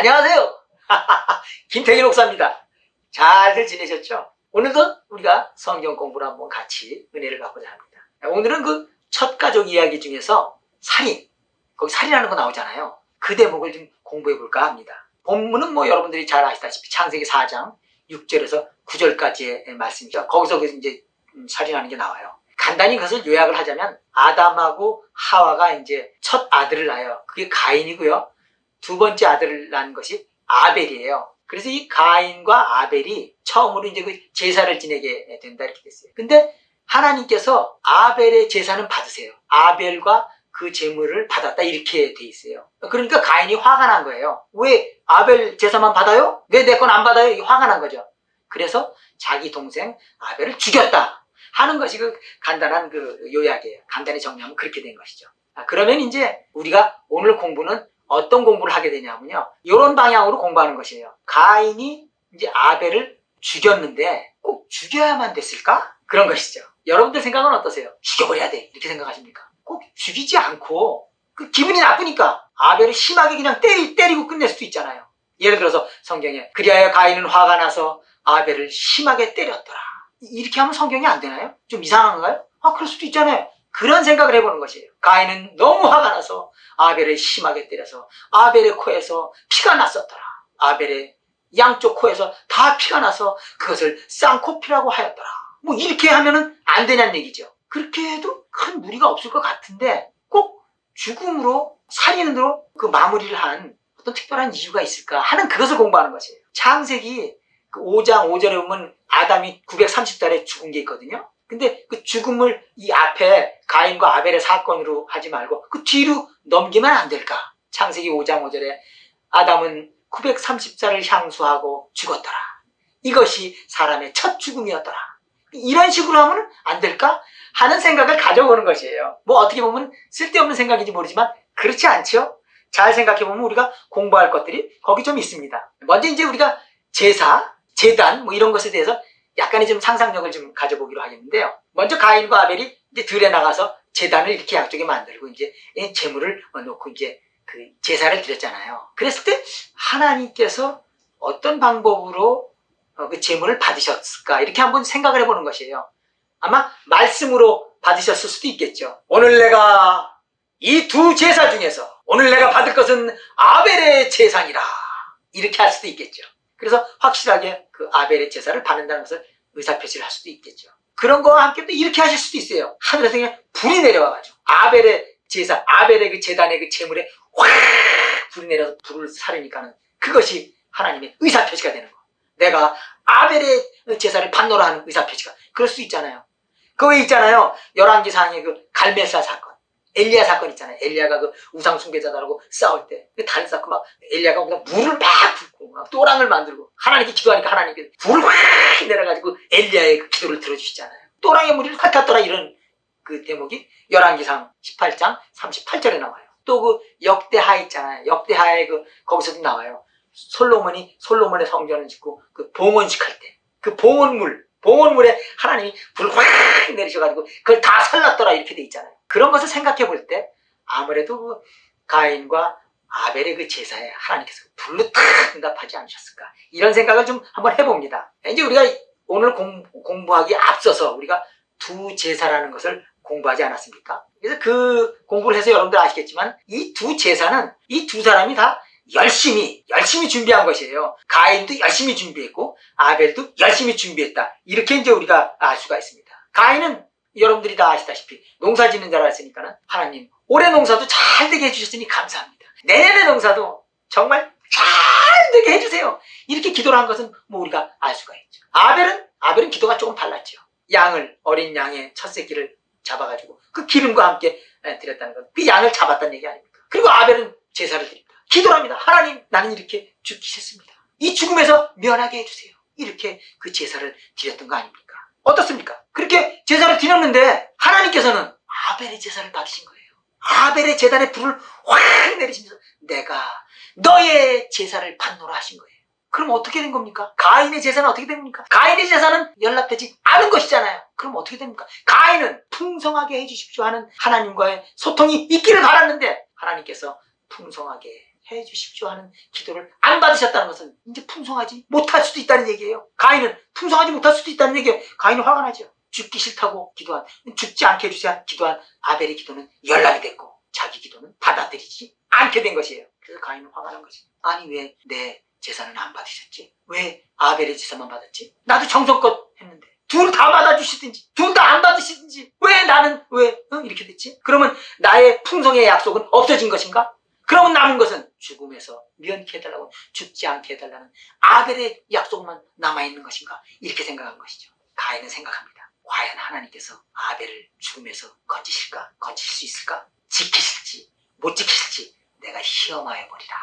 안녕하세요. 김태기 목사입니다. 잘들 지내셨죠? 오늘도 우리가 성경 공부를 한번 같이 은혜를 받고자 합니다. 오늘은 그 첫 가족 이야기 중에서 살인, 거기 살인하는 거 나오잖아요. 그 대목을 좀 공부해 볼까 합니다. 본문은 뭐 여러분들이 잘 아시다시피 창세기 4장 6절에서 9절까지의 말씀이죠. 거기서 그 이제 음, 살인하는 게 나와요. 간단히 그것을 요약을 하자면 아담하고 하와가 이제 첫 아들을 낳아요. 그게 가인이고요. 두 번째 아들을 낳은 것이 아벨이에요. 그래서 이 가인과 아벨이 처음으로 이제 그 제사를 지내게 된다 이렇게 됐어요. 근데 하나님께서 아벨의 제사는 받으세요. 아벨과 그 제물을 받았다 이렇게 돼 있어요. 그러니까 가인이 화가 난 거예요. 왜 아벨 제사만 받아요? 왜 내 건 안 받아요? 이게 화가 난 거죠. 그래서 자기 동생 아벨을 죽였다 하는 것이 그 간단한 그 요약이에요. 간단히 정리하면 그렇게 된 것이죠. 아, 그러면 이제 우리가 오늘 공부는 어떤 공부를 하게 되냐면요. 이런 방향으로 공부하는 것이에요. 가인이 이제 아벨을 죽였는데 꼭 죽여야만 됐을까? 그런 것이죠. 여러분들 생각은 어떠세요? 죽여버려야 돼. 이렇게 생각하십니까? 꼭 죽이지 않고 그 기분이 나쁘니까 아벨을 심하게 그냥 때리, 때리고 끝낼 수도 있잖아요. 예를 들어서 성경에 그리하여 가인은 화가 나서 아벨을 심하게 때렸더라. 이렇게 하면 성경이 안 되나요? 좀 이상한가요? 아 그럴 수도 있잖아요. 그런 생각을 해보는 것이에요. 가인은 너무 화가 나서 아벨을 심하게 때려서 아벨의 코에서 피가 났었더라. 아벨의 양쪽 코에서 다 피가 나서 그것을 쌍코피라고 하였더라. 뭐 이렇게 하면은 안 되냐는 얘기죠. 그렇게 해도 큰 무리가 없을 것 같은데 꼭 죽음으로 살인으로 그 마무리를 한 어떤 특별한 이유가 있을까 하는 그것을 공부하는 것이에요. 창세기 그 5장 5절에 보면 아담이 930달에 죽은 게 있거든요. 근데 그 죽음을 이 앞에 가인과 아벨의 사건으로 하지 말고 그 뒤로 넘기면 안 될까? 창세기 5장 5절에 아담은 930살을 향수하고 죽었더라. 이것이 사람의 첫 죽음이었더라. 이런 식으로 하면 안 될까? 하는 생각을 가져보는 것이에요. 뭐 어떻게 보면 쓸데없는 생각인지 모르지만 그렇지 않죠? 잘 생각해보면 우리가 공부할 것들이 거기 좀 있습니다. 먼저 이제 우리가 제사, 재단 뭐 이런 것에 대해서 약간의 좀 상상력을 좀 가져보기로 하겠는데요. 먼저 가인과 아벨이 이제 들에 나가서 재단을 이렇게 양쪽에 만들고 이제 재물을 놓고 이제 그 제사를 드렸잖아요. 그랬을 때 하나님께서 어떤 방법으로 어, 그 재물을 받으셨을까 이렇게 한번 생각을 해보는 것이에요. 아마 말씀으로 받으셨을 수도 있겠죠. 오늘 내가 이 두 제사 중에서 오늘 내가 받을 것은 아벨의 제사니라 이렇게 할 수도 있겠죠. 그래서 확실하게 그 아벨의 제사를 받는다는 것을 의사표시를 할 수도 있겠죠. 그런 거와 함께 또 이렇게 하실 수도 있어요. 하늘에서 그냥 불이 내려와가지고 아벨의 제사, 아벨의 그 재단의 그 재물에 확 불이 내려서 불을 사르니까는 그것이 하나님의 의사표시가 되는 거. 내가 아벨의 제사를 받노라 하는 의사표시가 그럴 수 있잖아요. 그 외에 있잖아요. 열왕기상의 그 갈멜사 사건. 엘리야 사건 있잖아요. 엘리야가 그 우상 숭배자들하고 싸울 때, 그 다리 쌓고 막 엘리야가 그냥 물을 막 붓고 막 또랑을 만들고 하나님께 기도하니까 하나님께 불을 확 내려가지고 엘리야의 그 기도를 들어주시잖아요. 또랑의 물이 확 탔더라 이런 그 대목이 열왕기상 18장 38절에 나와요. 또 그 역대하 있잖아요. 역대하의 그 거기서도 나와요. 솔로몬이 솔로몬의 성전을 짓고 그 봉헌식 할 때 그 봉헌물 봉헌물에 하나님이 불을 확 내리셔가지고 그걸 다 살랐더라 이렇게 돼 있잖아요. 그런 것을 생각해 볼 때 아무래도 그 가인과 아벨의 그 제사에 하나님께서 불로 탁 응답하지 않으셨을까 이런 생각을 좀 한번 해봅니다. 이제 우리가 오늘 공, 공부하기에 앞서서 우리가 두 제사라는 것을 공부하지 않았습니까? 그래서 그 공부를 해서 여러분들 아시겠지만 이 두 제사는 이 두 사람이 다 열심히 열심히 준비한 것이에요. 가인도 열심히 준비했고 아벨도 열심히 준비했다. 이렇게 이제 우리가 알 수가 있습니다. 가인은 여러분들이 다 아시다시피 농사 짓는 자라 했으니까는 하나님 올해 농사도 잘 되게 해주셨으니 감사합니다. 내년의 농사도 정말 잘 되게 해주세요. 이렇게 기도를 한 것은 뭐 우리가 알 수가 있죠. 아벨은 아벨은 기도가 조금 달랐죠. 양을 어린 양의 첫 새끼를 잡아가지고 그 기름과 함께 드렸다는 것. 그 양을 잡았다는 얘기 아닙니까? 그리고 아벨은 제사를 드립니다. 기도를 합니다. 하나님 나는 이렇게 죽기 싫습니다. 이 죽음에서 면하게 해주세요. 이렇게 그 제사를 드렸던 거 아닙니까? 어떻습니까? 그렇게 제사를 드렸는데 하나님께서는 아벨의 제사를 받으신 거예요. 아벨의 제단에 불을 확 내리시면서 내가 너의 제사를 받노라 하신 거예요. 그럼 어떻게 된 겁니까? 가인의 제사는 어떻게 됩니까? 가인의 제사는 연락되지 않은 것이잖아요. 그럼 어떻게 됩니까? 가인은 풍성하게 해주십시오 하는 하나님과의 소통이 있기를 바랐는데 하나님께서 풍성하게 해 주십시오 하는 기도를 안 받으셨다는 것은 이제 풍성하지 못할 수도 있다는 얘기예요. 가인은 풍성하지 못할 수도 있다는 얘기예요. 가인은 화가 나죠. 죽기 싫다고 기도한, 죽지 않게 해주세요 기도한 아벨의 기도는 연락이 됐고 자기 기도는 받아들이지 않게 된 것이에요. 그래서 가인은 화가 난 것이 아니 왜내 제사는 안 받으셨지? 왜 아벨의 제사만 받았지? 나도 정성껏 했는데 둘다 받아주시든지 둘 다 안 받으시든지 왜 나는 왜 어? 이렇게 됐지? 그러면 나의 풍성의 약속은 없어진 것인가? 그러면 남은 것은 죽음에서 면케 해달라고 죽지 않게 해달라는 아벨의 약속만 남아있는 것인가? 이렇게 생각한 것이죠. 가인은 생각합니다. 과연 하나님께서 아벨을 죽음에서 건지실까? 건지실 수 있을까? 지키실지 못 지키실지 내가 시험하여 버리라.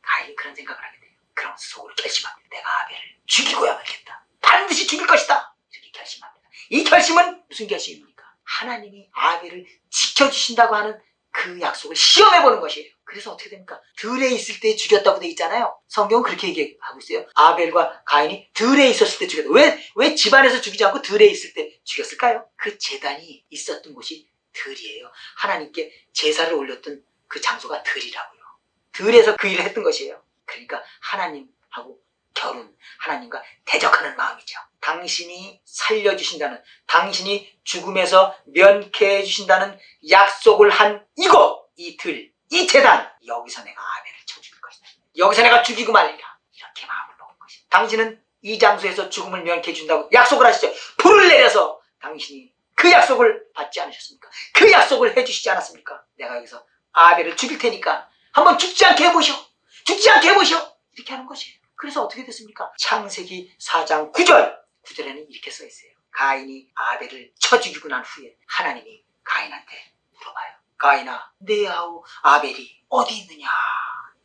가인이 그런 생각을 하게 돼요. 그러면서 속으로 결심합니다. 내가 아벨을 죽이고야 말겠다. 반드시 죽일 것이다. 이렇게 결심합니다. 이 결심은 무슨 결심입니까? 하나님이 아벨을 지켜주신다고 하는 그 약속을 시험해 보는 것이에요. 그래서 어떻게 됩니까? 들에 있을 때 죽였다고 돼 있잖아요. 성경은 그렇게 얘기하고 있어요. 아벨과 가인이 들에 있었을 때 죽였다. 왜, 왜 집안에서 죽이지 않고 들에 있을 때 죽였을까요? 그 재단이 있었던 곳이 들이에요. 하나님께 제사를 올렸던 그 장소가 들이라고요. 들에서 그 일을 했던 것이에요. 그러니까 하나님하고 결혼, 하나님과 대적하는 마음이죠. 당신이 살려주신다는, 당신이 죽음에서 면케해 주신다는 약속을 한 이곳, 이 들, 이 재단, 여기서 내가 아벨을 쳐 죽일 것이다. 여기서 내가 죽이고 말리라. 이렇게 마음을 먹은 것이다. 당신은 이 장소에서 죽음을 면케해 준다고 약속을 하시죠. 불을 내려서 당신이 그 약속을 받지 않으셨습니까? 그 약속을 해주시지 않았습니까? 내가 여기서 아벨을 죽일 테니까 한번 죽지 않게 해보시오. 죽지 않게 해보시오. 이렇게 하는 것이에요. 그래서 어떻게 됐습니까? 창세기 4장 9절. 9절에는 이렇게 써 있어요. 가인이 아벨을 쳐 죽이고 난 후에 하나님이 가인한테 물어봐요. 가인아, 내 아우 아벨이 어디 있느냐?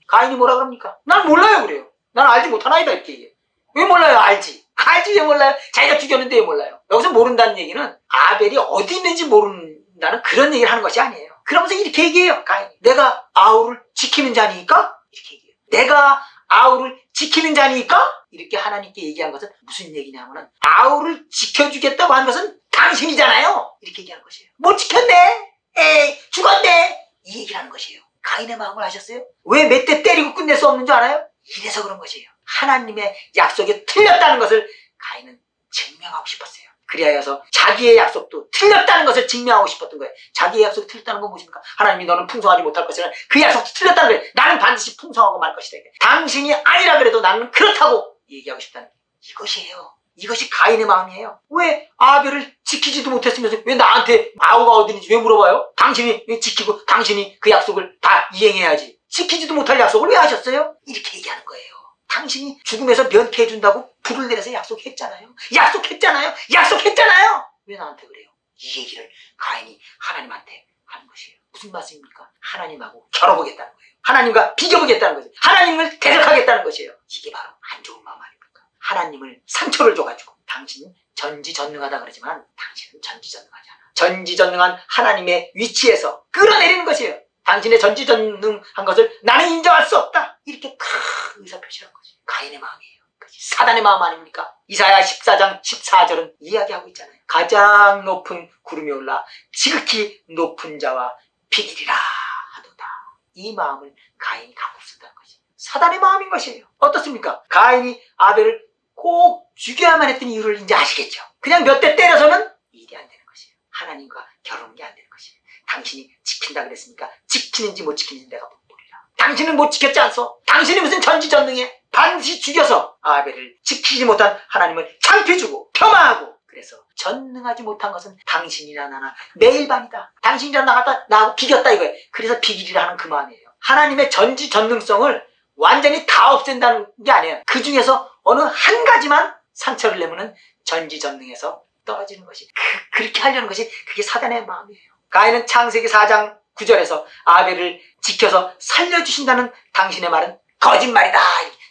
가인이 뭐라 그럽니까? 난 몰라요 그래요. 난 알지 못하나이다 이렇게 얘기해요. 왜 몰라요? 알지. 알지 왜 몰라요? 자기가 죽였는데 왜 몰라요? 여기서 모른다는 얘기는 아벨이 어디 있는지 모른다는 그런 얘기를 하는 것이 아니에요. 그러면서 이렇게 얘기해요. 가인이. 내가 아우를 지키는 자니까? 이렇게 얘기해요. 내가 아우를 지키는 자니까? 이렇게 하나님께 얘기한 것은 무슨 얘기냐면은 아우를 지켜주겠다고 한 것은 당신이잖아요. 이렇게 얘기하는 것이에요. 못 지켰네. 에이 죽었네. 이 얘기를 하는 것이에요. 가인의 마음을 아셨어요? 왜 몇 대 때리고 끝낼 수 없는 줄 알아요? 이래서 그런 것이에요. 하나님의 약속이 틀렸다는 것을 가인은 증명하고 싶었어요. 그리하여서 자기의 약속도 틀렸다는 것을 증명하고 싶었던 거예요. 자기의 약속이 틀렸다는 건 무엇입니까? 하나님이 너는 풍성하지 못할 것이라 그 약속도 틀렸다는 거예요. 나는 반드시 풍성하고 말 것이다. 당신이 아니라 그래도 나는 그렇다고 얘기하고 싶다는 이것이에요. 이것이 가인의 마음이에요. 왜 아벨을 지키지도 못했으면서 왜 나한테 아우가 어디 있는지 왜 물어봐요? 당신이 왜 지키고 당신이 그 약속을 다 이행해야지. 지키지도 못할 약속을 왜 하셨어요? 이렇게 얘기하는 거예요. 당신이 죽음에서 면케해준다고 불을 내려서 약속했잖아요. 약속했잖아요. 약속했잖아요. 왜 나한테 그래요? 이 얘기를 가인이 하나님한테 하는 것이에요. 무슨 말씀입니까? 하나님하고 겨뤄보겠다는 거예요. 하나님과 비교보겠다는 거죠. 하나님을 대적하겠다는 것이에요. 이게 바로 안 좋은 마음 아닙니까? 하나님을 상처를 줘가지고 당신은 전지전능하다 그러지만 당신은 전지전능하지 않아. 전지전능한 하나님의 위치에서 끌어내리는 것이에요. 당신의 전지전능한 것을 나는 인정할 수 없다. 이렇게 큰 의사표시를 한 거지. 가인의 마음이에요. 그치? 사단의 마음 아닙니까? 이사야 14장 14절은 이야기하고 있잖아요. 가장 높은 구름이 올라 지극히 높은 자와 비길이라 하도다. 이 마음을 가인이 갖고 있었다는 것이 사단의 마음인 것이에요. 어떻습니까? 가인이 아벨을 꼭 죽여야만 했던 이유를 이제 아시겠죠? 그냥 몇 대 때려서는 일이 안 되는 것이에요. 하나님과 결혼이 안 되는 것이에요. 당신이 지킨다 그랬으니까 지키는지 못 지키는지 내가 못 보리라. 당신은 못 지켰지 않소? 당신이 무슨 전지전능해? 반드시 죽여서 아벨을 지키지 못한 하나님을 창피주고 폄하하고 그래서 전능하지 못한 것은 당신이나 나나 매일 반이다. 당신이랑 나갔다 나하고 비겼다 이거예요. 그래서 비기리라 하는 그 마음이에요. 하나님의 전지전능성을 완전히 다 없앤다는 게 아니에요. 그 중에서 어느 한 가지만 상처를 내면은 전지전능에서 떨어지는 것이 그, 그렇게 하려는 것이 그게 사단의 마음이에요. 가인은 창세기 4장 9절에서 아벨을 지켜서 살려주신다는 당신의 말은 거짓말이다.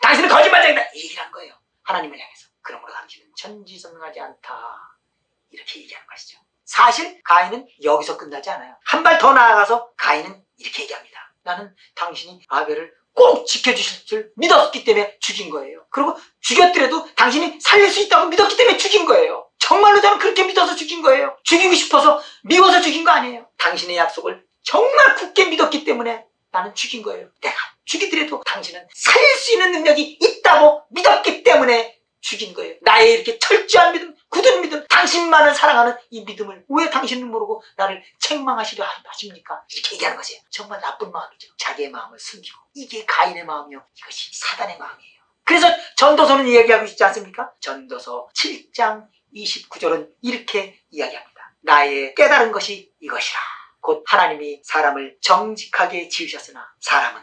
당신은 거짓말쟁이다. 이 얘기를 한 거예요. 하나님을 향해서. 그러므로 당신은 전지전능하지 않다. 이렇게 얘기하는 것이죠. 사실 가인은 여기서 끝나지 않아요. 한 발 더 나아가서 가인은 이렇게 얘기합니다. 나는 당신이 아벨을 꼭 지켜주실 줄 믿었기 때문에 죽인 거예요. 그리고 죽였더라도 당신이 살릴 수 있다고 믿었기 때문에 죽인 거예요. 정말로 저는 그렇게 믿어서 죽인 거예요. 죽이고 싶어서 미워서 죽인 거 아니에요. 당신의 약속을 정말 굳게 믿었기 때문에 나는 죽인 거예요. 내가 죽이더라도 당신은 살릴 수 있는 능력이 있다고 믿었기 때문에 죽인 거예요. 나의 이렇게 철저한 믿음, 굳은 믿음, 당신만을 사랑하는 이 믿음을 왜 당신은 모르고 나를 책망하시려 하십니까? 이렇게 얘기하는 거죠. 정말 나쁜 마음이죠. 자기의 마음을 숨기고. 이게 가인의 마음이요. 이것이 사단의 마음이에요. 그래서 전도서는 이야기하고 있지 않습니까? 전도서 7장 29절은 이렇게 이야기합니다. 나의 깨달은 것이 이것이라. 곧 하나님이 사람을 정직하게 지으셨으나 사람은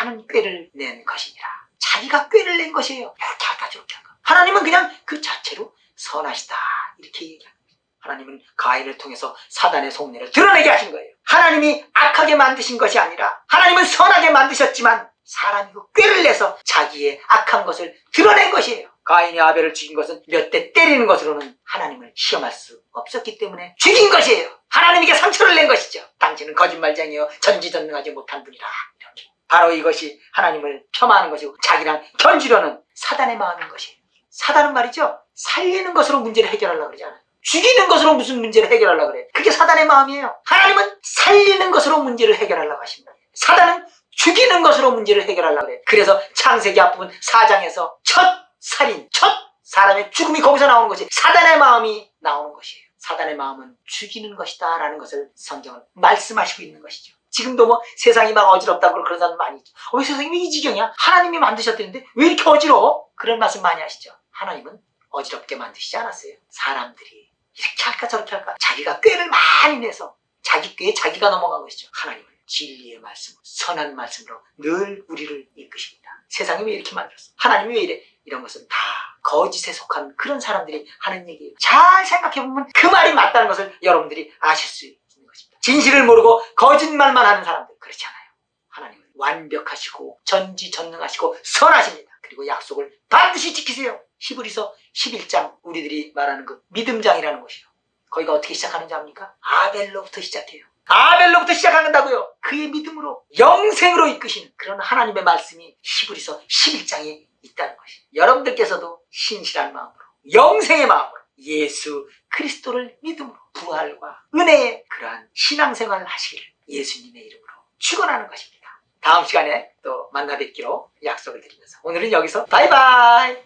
많은 꾀를 낸 것이니라. 자기가 꾀를 낸 것이에요. 이렇게 할까 저렇게 할까. 하나님은 그냥 그 자체로 선하시다. 이렇게 얘기합니다. 하나님은 가인을 통해서 사단의 속내를 드러내게 하신 거예요. 하나님이 악하게 만드신 것이 아니라 하나님은 선하게 만드셨지만 사람이 그 꾀를 내서 자기의 악한 것을 드러낸 것이에요. 가인이 아벨을 죽인 것은 몇 대 때리는 것으로는 하나님을 시험할 수 없었기 때문에 죽인 것이에요. 하나님에게 상처를 낸 것이죠. 당신은 거짓말쟁이요 전지전능하지 못한 분이라. 이렇게. 바로 이것이 하나님을 폄하하는 것이고 자기랑 견주려는 사단의 마음인 것이에요. 사단은 말이죠. 살리는 것으로 문제를 해결하려고 그러잖아요. 죽이는 것으로 무슨 문제를 해결하려고 그래. 그게 사단의 마음이에요. 하나님은 살리는 것으로 문제를 해결하려고 하십니다. 사단은 죽이는 것으로 문제를 해결하려고 그래. 그래서 창세기 앞부분 4장에서 첫 살인, 첫 사람의 죽음이 거기서 나오는 것이 사단의 마음이 나오는 것이에요. 사단의 마음은 죽이는 것이다 라는 것을 성경은 말씀하시고 있는 것이죠. 지금도 뭐 세상이 막 어지럽다고 그런 사람 많이 있죠. 어, 왜 세상이 왜 이 지경이야? 하나님이 만드셨다는데 왜 이렇게 어지러워? 그런 말씀 많이 하시죠. 하나님은 어지럽게 만드시지 않았어요. 사람들이 이렇게 할까 저렇게 할까 자기가 꾀를 많이 내서 자기 꾀에 자기가 넘어간 것이죠. 하나님은 진리의 말씀, 선한 말씀으로 늘 우리를 이끄십니다. 세상이 왜 이렇게 만들었어? 하나님이 왜 이래? 이런 것은 다 거짓에 속한 그런 사람들이 하는 얘기예요. 잘 생각해보면 그 말이 맞다는 것을 여러분들이 아실 수 있는 것입니다. 진실을 모르고 거짓말만 하는 사람들 그렇지 않아요. 하나님은 완벽하시고 전지전능하시고 선하십니다. 그리고 약속을 반드시 지키세요. 히브리서 11장 우리들이 말하는 그 믿음장이라는 것이요. 거기가 어떻게 시작하는지 압니까? 아벨로부터 시작해요. 아벨로부터 시작한다고요. 그의 믿음으로 영생으로 이끄시는 그런 하나님의 말씀이 히브리서 11장에 있다는 것이에요. 여러분들께서도 신실한 마음으로 영생의 마음으로 예수 그리스도를 믿음으로 부활과 은혜의 그러한 신앙생활을 하시기를 예수님의 이름으로 축원하는 것입니다. 다음 시간에 또 만나 뵙기로 약속을 드리면서 오늘은 여기서 바이바이